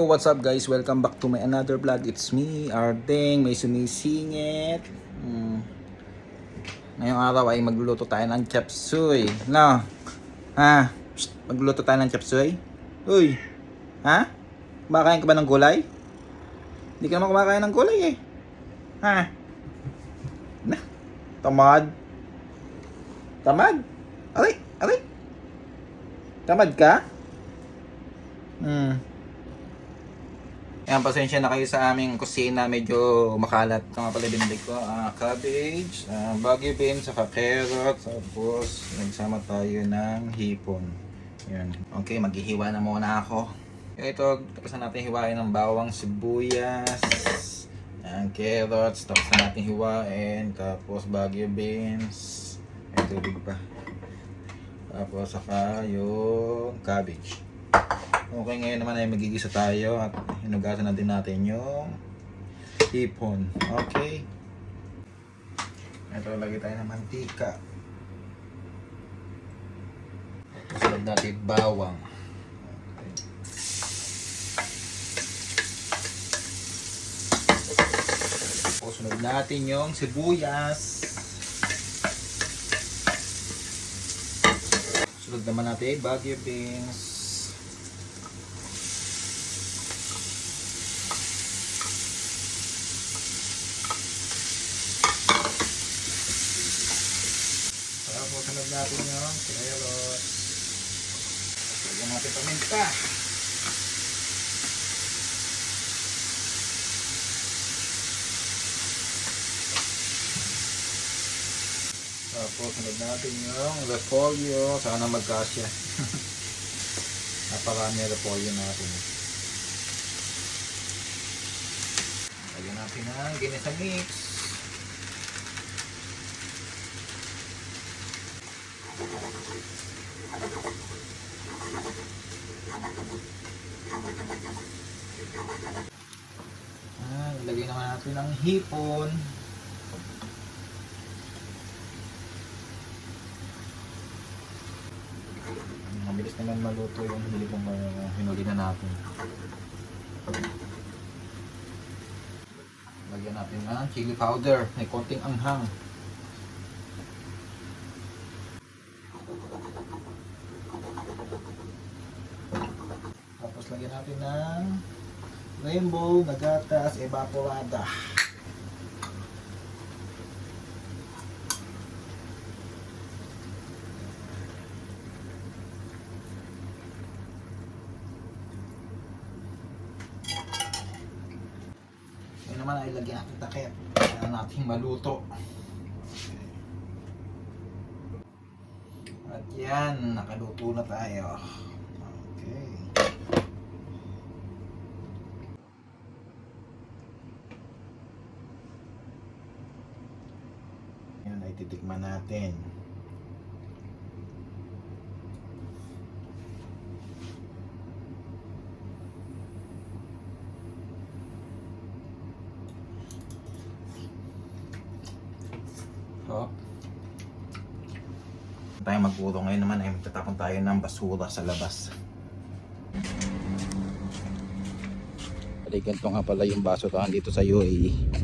What's up guys? Welcome back to my another vlog. It's me, Ardeng. May sumisingit. Hmm. Ngayong araw ay magluluto tayo ng chapsuy. No? Ha? Psst, magluluto tayo ng chapsuy? Uy! Ha? Kumakain ka ba ng gulay? Hindi ka naman kumakain ng gulay eh. Ha? Na? Tamad? Tamad? Aray! Aray! Tamad ka? Hmm. Ayan, pasensya na kayo sa aming kusina. Medyo makalat. Ito nga pala binili ko. ah, cabbage, uh, bagyo beans, saka carrot. Tapos, nagsama tayo ng hipon. Yan. Okay, maghihiwa na muna ako. Ito, tapos na natin hiwain ng bawang sibuyas. Yan, carrots. Tapos na natin hiwain. Tapos, bagyo beans. May tubig pa. Tapos, saka yung cabbage. Okay, ngayon naman ay magigisa tayo at hinugasan na din natin yung hipon. Okay. Ito, lagay tayo ng mantika. Sunod natin bawang. Okay. Tapos, sunod natin yung sibuyas. Sunod naman natin bagyo beans. Tapos sunod natin yung carrots. Lagyan natin paminta. Tapos sunod natin yung repolyo. Sana magkasya. Naparami yung repolyo natin. Lagyan natin ng ginisa mix. Ah, ilagay naman natin ang hipon. Mabilis naman maluto yung hipon na hinuli na natin. Lagyan natin ng chili powder. May konting anghang. Tapos lagyan natin ng rainbow na gatas evaporada. Yan naman ay lagyan natin takip. Kaya natin maluto. At yan, nakaluto na tayo. Okay. Yan ay titikman natin. So, tayo maguro ngayon naman ay magtatapon tayo ng basura sa labas. Balikan to nga pala yung baso to dito sa UAE.